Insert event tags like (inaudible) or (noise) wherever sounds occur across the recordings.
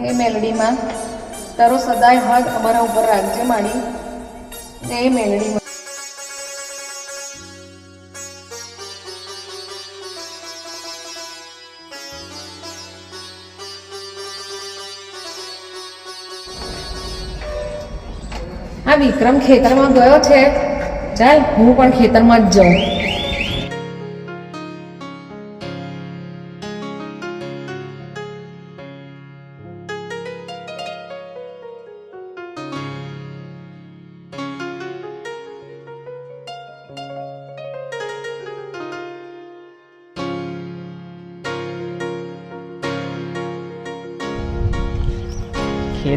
હે મેલડીમાં, તારો સદાય હાથ અમારા ઉપર રાખજે માડી હે મેલડીમાં. આ વિક્રમ ખેતરમાં ગયો છે. ચાલ, હું પણ ખેતરમાં જ જાઉં.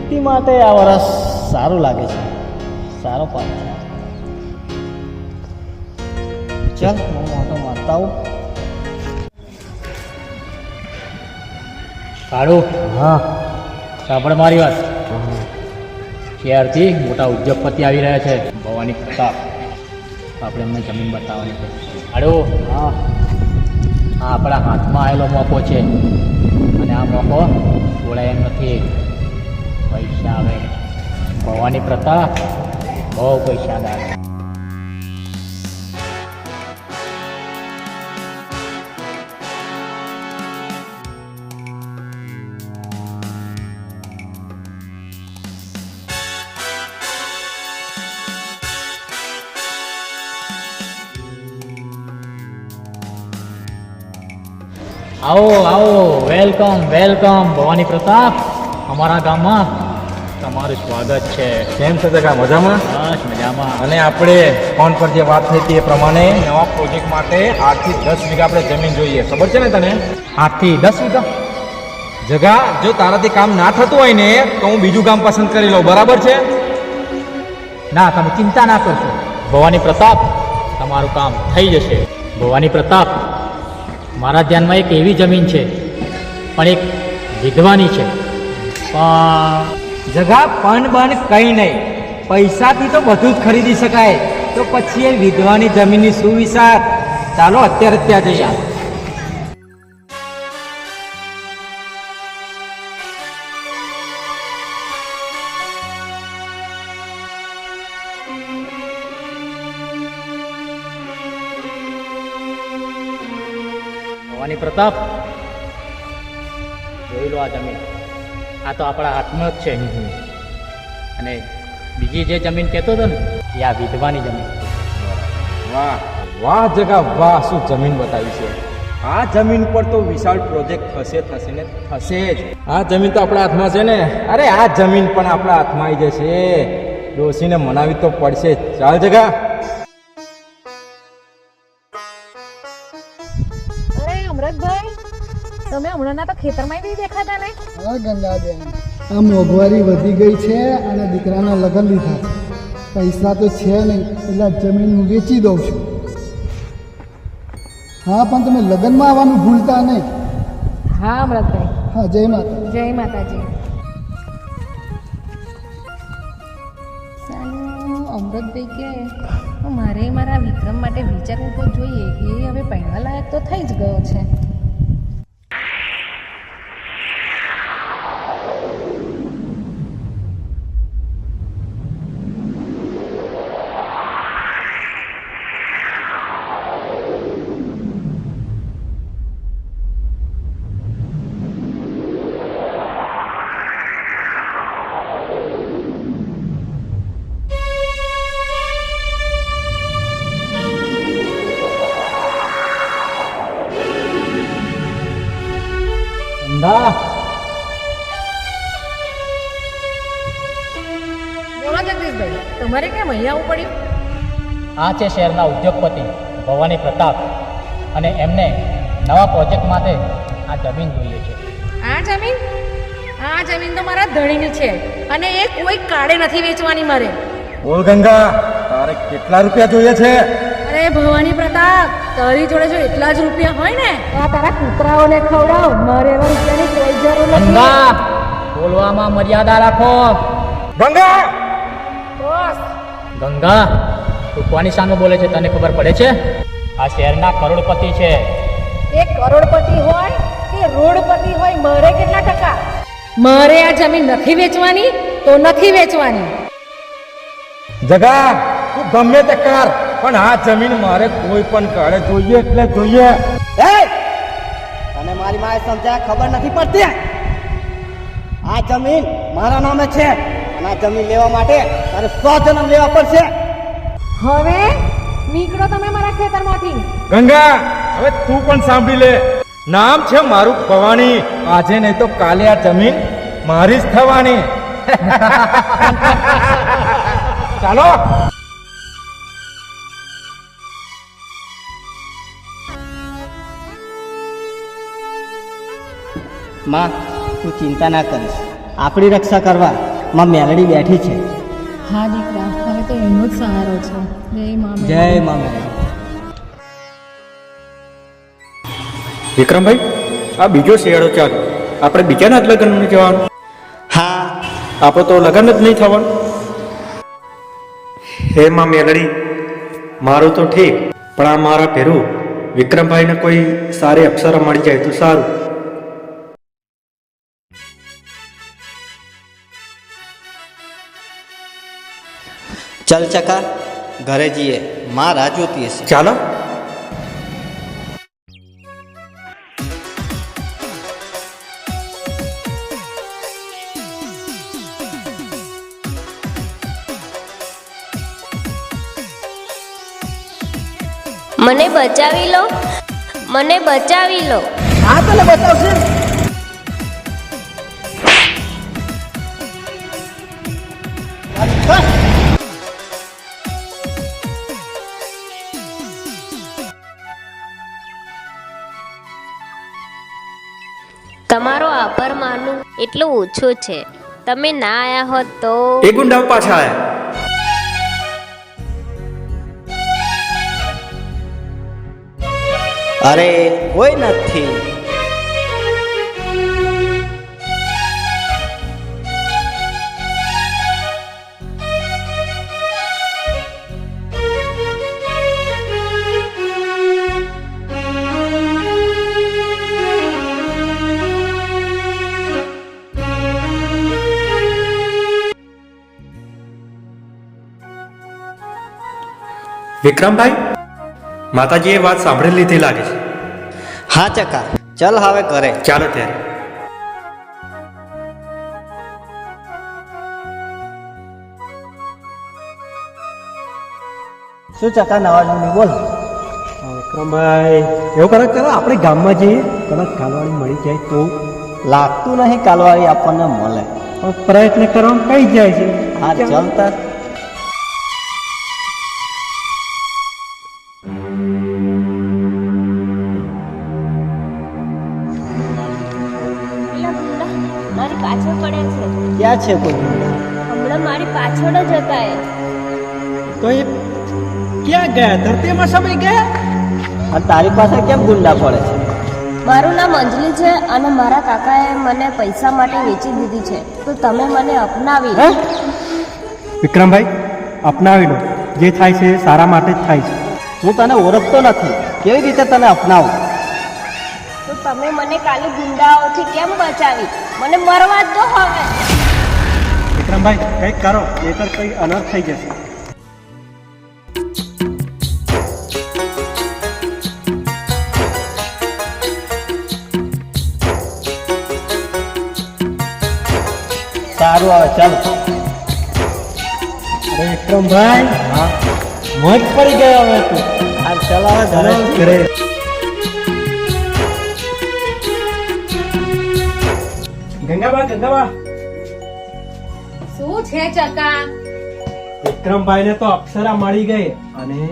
ખેતી માટે આ વરસ સારું લાગે છે. સારો પાક છે. ચાલ હું મોટો મારતા આવું. કાળુ? હા. સાંભળ મારી વાત. શહેરથી મોટા ઉદ્યોગપતિ આવી રહ્યા છે. ભવાની પ્રતાપ. આપણે એમને જમીન બતાવવાની છે. કાળુ? હા. આ આપણા હાથમાં આવેલો મોકો છે. અને આ મોકો છોડાય એમ નથી. પૈસા આવે ભવાની પ્રતાપ બહુ પૈસાદાર છે. આવો આવો વેલકમ વેલકમ ભવાની પ્રતાપ અમારા ગામમાં તમારું સ્વાગત છે. કેમ છે જગા મજામાં? બસ મજામાં. અને આપણે ફોન પર જે વાત થઈ હતી એ પ્રમાણે નવા પ્રોજેક્ટ માટે આઠથી દસ વીઘા આપણે જમીન જોઈએ. ખબર છે ને તને? આઠથી દસ વીઘા? જગા જો તારાથી કામ ના થતું હોય ને તો હું બીજું કામ પસંદ કરી લઉં. બરાબર છે? ના તમે ચિંતા ના કરશો. ભવાની પ્રતાપ તમારું કામ થઈ જશે. ભવાની પ્રતાપ મારા ધ્યાનમાં એક એવી જમીન છે પણ એક વિધવાની છે. પણ જગા પણ બન કઈ નહીં. પૈસાથી તો બધું જ ખરીદી શકાય. તો પછી એ વિધવાની જમીનની શું વિચાર ચાલો અત્યારે ત્યાં જઈએ. ભવાની પ્રતાપ, જોઈ લો આ જમીન. આ તો આપણા હાથમાં જ છે અને બીજી જે જમીન કહેતો હતો ને, એ આ વિધવાની જમીન. વાહ વાહ જગા, વાહ, શું જમીન બતાવી છે. આ જમીન પર તો વિશાળ પ્રોજેક્ટ થશે થશે ને થશે જ. આ જમીન તો આપણા હાથમાં છે ને. અરે, આ જમીન પણ આપણા હાથમાં આવી જશે. ડોસીને મનાવી તો પડશે ચાલ જગા. તમે તો ખેતરમાં બી દેખાતા ને હા ગંગાબેન. આ મોંઘવારી વધી ગઈ છે અને દીકરાના લગ્ન લીધા. પૈસા તો છે નહીં એટલે જમીન હું વેચી દઉં છું. હા પણ તમે લગ્નમાં આવવાનું ભૂલતા નહીં. હા અમરતભાઈ. હા જય માતા. જય માતાજી. અમૃતભાઈ કે મારે મારા વિક્રમ માટે વિચારવું તો જોઈએ. એ હવે પહેલા લાયક તો થઈ જ ગયો છે. તમારે કેમ અહીંયા આવવું પડ્યું? આ છે શહેરના ઉદ્યોગપતિ ભવાની પ્રતાપ અને એમને નવા પ્રોજેક્ટ માટે આ જમીન જોઈએ છે. આ જમીન? આ જમીન તો મારા ધણીની છે અને એ કોઈ કાળે નથી વેચવાની મારે. બોલ ગંગા તારે કેટલા રૂપિયા જોઈએ છે? અરે ભવાની પ્રતાપ તારી જોડે જો એટલા જ રૂપિયા હોય ને? આ તારા કૂતરાઓને ખવડાવ મારે એવા રૂપિયાની કોઈ જરૂર નથી. બોલવામાં મર્યાદા રાખો. ગંગા! ગંગા તું કોની સામે બોલે છે તને ખબર પડે છે? આ શહેરના કરોડપતિ છે. એ કરોડપતિ હોય કે રોડપતિ હોય મારે કેટલા ટકા? મારે આ જમીન નથી વેચવાની તો નથી વેચવાની. જગા તું ગમે તે કર પણ આ જમીન મારે કોઈ પણ કાળે જોઈએ એટલે જોઈએ. એ! તને મારી માએ સમજાય ખબર નથી પડતી? આ જમીન મારા નામે છે. અને આ જમીન લેવા માટે તારે સો જન્મ લેવા પડશે. હવે નીકળો તમે મારા ખેતરમાંથી. ગંગા હવે તું પણ સાંભળી લે. નામ છે મારું ભવાની આજે નહીં તો કાલે આ જમીન મારી જ થવાની. (laughs) ચાલો. માં તું ચિંતા ના કરીશ. આપણી રક્ષા કરવા માં મેલડી બેઠી છે. હા દીકરા. હવે તો એનો જ સહારો છે. જય મા જય માં વિક્રમભાઈ આ બીજો શિયાળો ચાલ. આપણે બીજાના જ લગ્ન જવાનું. હા. આપણે તો લગ્ન જ નહીં થવાનું. હે માં મેલડી મારું તો ઠીક પણ આ મારા ભેરું વિક્રમભાઈને કોઈ સારી અપ્સરા મળી જાય તો સારું. ચલ ચકા ઘરે જઈએ. માં રાહ જોતી હશે. ચાલો. મને બચાવી લો. મને બચાવી લો. હા તને બતાવશે એટલું ઓછું છે. તમે ના આયા હોત તો એ ગુંડા પાછા આયા. અરે કોઈ નથી. વિક્રમભાઈ માતાજીએ વાત સાંભળી લીધી લાગે છે. હા ચકા ચલ હવે કરે ચાલો ત્યારે. શું ચકા નવા જૂની બોલ. વિક્રમભાઈ એવું કદાચ કરો આપણે ગામમાં જઈએ. કદાચ કાલવાળી મળી જાય તો. લાગતું નહીં કાલવાળી આપણને મળે. પણ પ્રયત્ન કરવામાં કઈ જાય છે? હા ચાલતા. ક્યાં છે કોઈ હમણાં મારી પાછળ જ હતા એ. તો એ ક્યાં ગયા? ધરતીમાં સમય ગયા? અને તારી પાસે કેમ ગુંડા પડે છે? મારું નામ અંજલિ છે અને મારા કાકાએ મને પૈસા માટે વેચી દીધી છે. તો તમે મને અપનાવી લો. વિક્રમભાઈ અપનાવી લો. જે થાય છે એ સારા માટે જ થાય છે. હું તને ઓળખતો નથી. કેવી રીતે તને અપનાવું? તો તમે મને કાલે ગુંડાઓથી કેમ બચાવી? મને મરવા જ દો હવે. વિક્રમભાઈ કંઈક કરો નહીતર કંઈ અનર્થ થઈ જશે. સારું આવે ચાલ. અરે વિક્રમભાઈ હા. મોજ પડી ગયો હવે તું. આ ચલાવે ઘરે. ઘરે. ગંગાબા ગંગાબા. શું છે ચકા? વિક્રમભાઈને તો અપ્સરા મળી ગઈ અને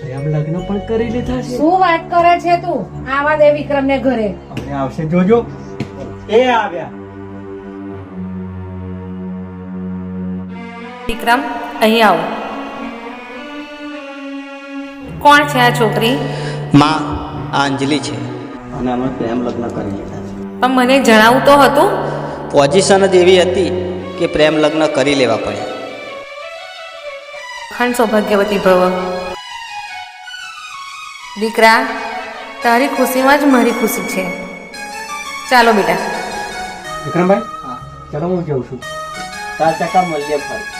પ્રેમ લગ્ન પણ કરી લીધા છે. શું વાત કરે છે તું? આવા દે વિક્રમને ઘરે. હવે આવશે જોજો. એ આવ્યા. વિક્રમ અહીં આવો. કોણ છે આ છોકરી? માં આ અંજલિ છે. અને અમે પ્રેમ લગ્ન કરી લીધા છે. પણ મને જણાવું તો હતું. પોઝિશન જ એવી હતી કે પ્રેમ લગ્ન કરી લેવા પડ્યા ખંડ સૌભાગ્યવતી ભવ. દીકરા તારી ખુશીમાં જ મારી ખુશી છે. ચાલો બેટા. વિક્રમભાઈ ચાલો હું જઉં છું. ચાર ટકા મળીએ ફરી.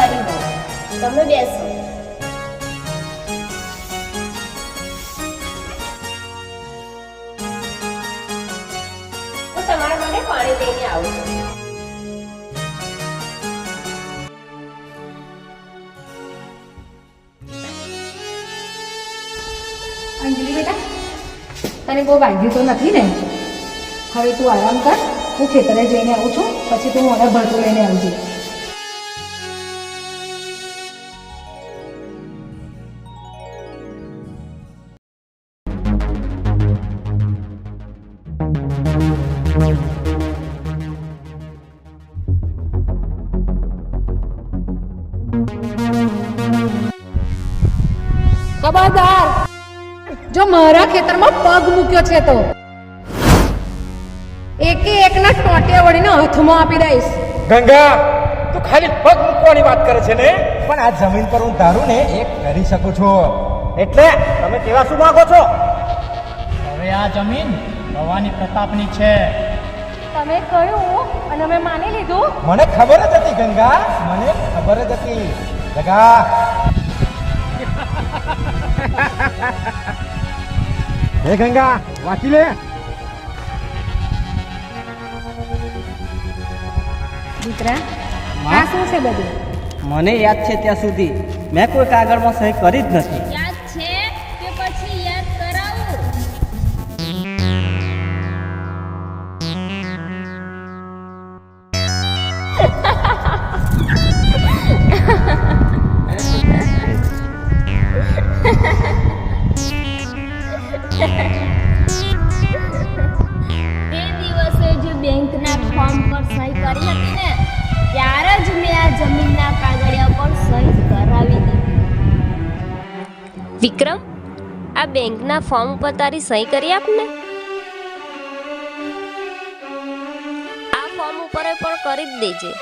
હું તમે બેસો. બેટા, તને બહુ વાગ્યું તો નથી ને? હવે તું આરામ કર, હું ખેતરે જઈને આવું છું, પછી તું મને ભરતું લઈને આવજે. ખબરદાર! જો મારા ખેતરમાં પગ મૂક્યો છે તો? એકે એકના ટોટિયા વળીને હાથમાં આપી દઈશ. ગંગા તું ખાલી પગ મૂકવાની વાત કરે છે ને? પણ આ જમીન પર હું તારું ને એક કરી શકું છું. એટલે તમે કેવા શું માંગો છો? હવે આ જમીન ભવાની પ્રતાપની છે. તમે કહ્યું અને અમે માની લીધું? મને ખબર જ હતી ગંગા. મને ખબર જ હતી. ગંગા. હે ગંગા વાંચી લે. દીકરા આ શું છે બધું? મને યાદ છે ત્યાં સુધી. મેં કોઈ કાગળમાં સહી કરી જ નથી. વિક્રમ, આ બેંકના ફોર્મ ઉપર તારી સહી કરી આપને? આ ફોર્મ ઉપર પણ કરી જ દેજે.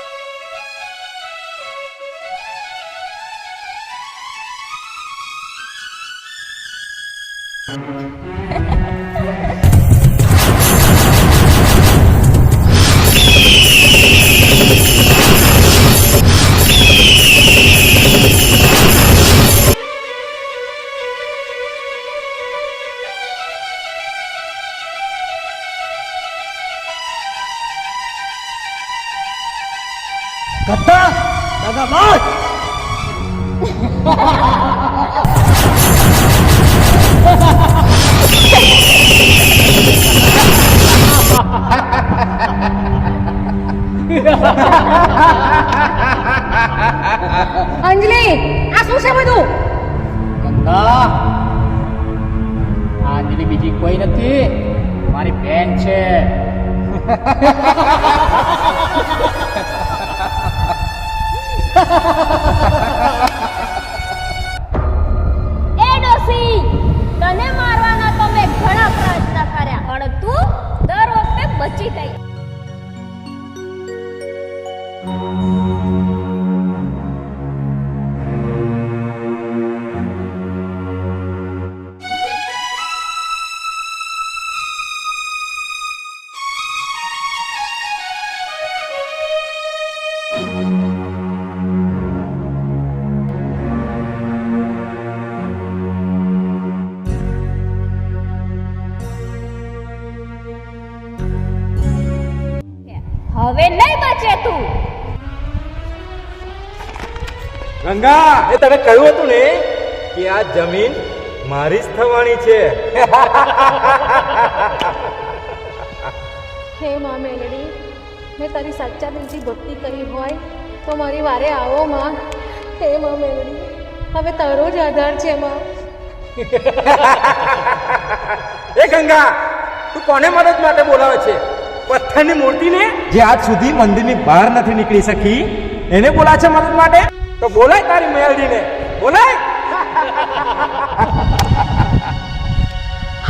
દગાબાજ અંજલિ આ શું છે બધું ગંગા આ અંજલિ બીજી કોઈ નથી મારી બેન છે ગંગા એ તને કહ્યું હતું ને કે આ જમીન મારી જ થવાની છે. હે માં મેલડી મેં તારી સાચા દિલથી ભક્તિ કરી હોય તો મારી વારે આવો માં. હે માં મેલડી હવે તારો જ આધાર છે માં. એ ગંગા તું કોને મદદ માટે બોલાવે છે? પથ્થરની મૂર્તિને? જે આજ સુધી મંદિરની બહાર નથી નીકળી શકી. એને બોલાવે છે મદદ માટે? તો બોલાય તારી મેલડીને. બોલાય.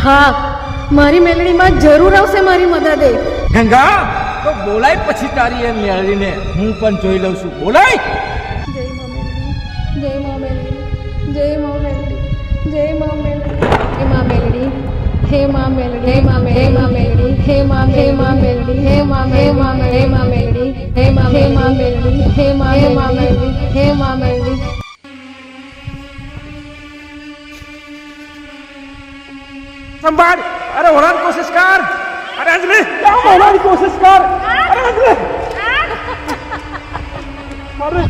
હા મારી મેલડીમાં જરૂર આવશે મારી મદદે. ગંગા તો બોલાય પછી તારી એ મેળવીને હું પણ જોઈ લઉં છું. બોલાય. જય મા મેલડી જય મા મેલડી જય મા મેલડી જય મા મેલડી જય મા મેલડી. હે મા મેલડી હે મા મેલડી હે મા મેલડી હે મા હે મા હે મા મેલડી હે મા હે મા મેલડી હે મા હે મા મેલડી હે મા મેલડી સંભાળ અરે હોરાની કોશિશ કર અરે અંજલિ હોરાની કોશિશ કર અરે અંજલિ અરે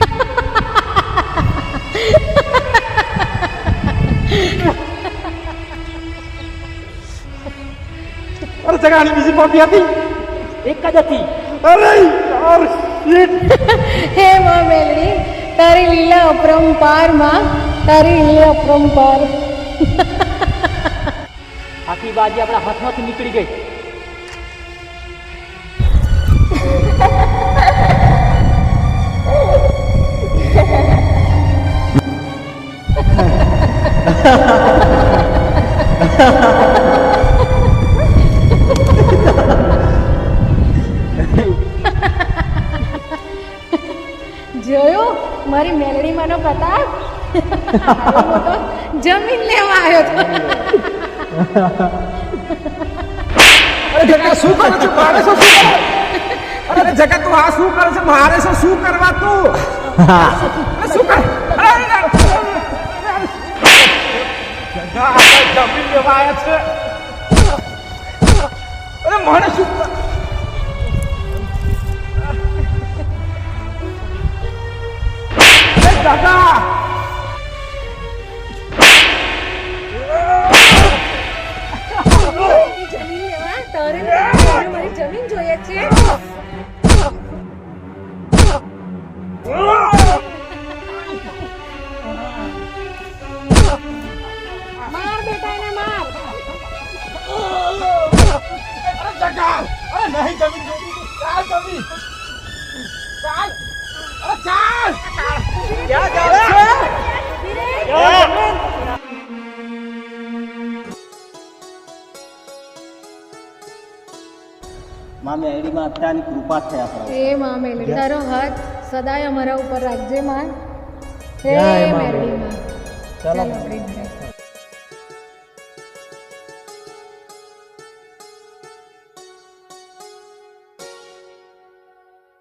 જગાની બીજી કોપી હતી એક જ હતી અરે યાર શીટ હે મા મેલડી તારી લીલા અપરંપારમાં તારી લીલા અપરંપાર આખી બાજી આપણા હાથમાંથી નીકળી ગઈ જોયું પ્રતાપ? જમીન લેવા આવ્યો હતો અરે શું કરે છે? મારે શું શું અરે જગા, તું શું કરે છે? મારે શું કરવા તું? શું કર? જમીન લેવા છે. અરે મારે શું અરે જમીન લેવા તારે મારી જમીન જોઈએ છે માર. બેટા એને માર જગા અરે નહીં જમીન જોતી ચાલ જમીન ચાલ. માં મેરડીમાં અત્યારની કૃપા માં મેલડી તારો હાથ સદાય અમારા ઉપર રાખજે માં હે મેલડી માં ચાલો. ચાલો આપણે ઘરે.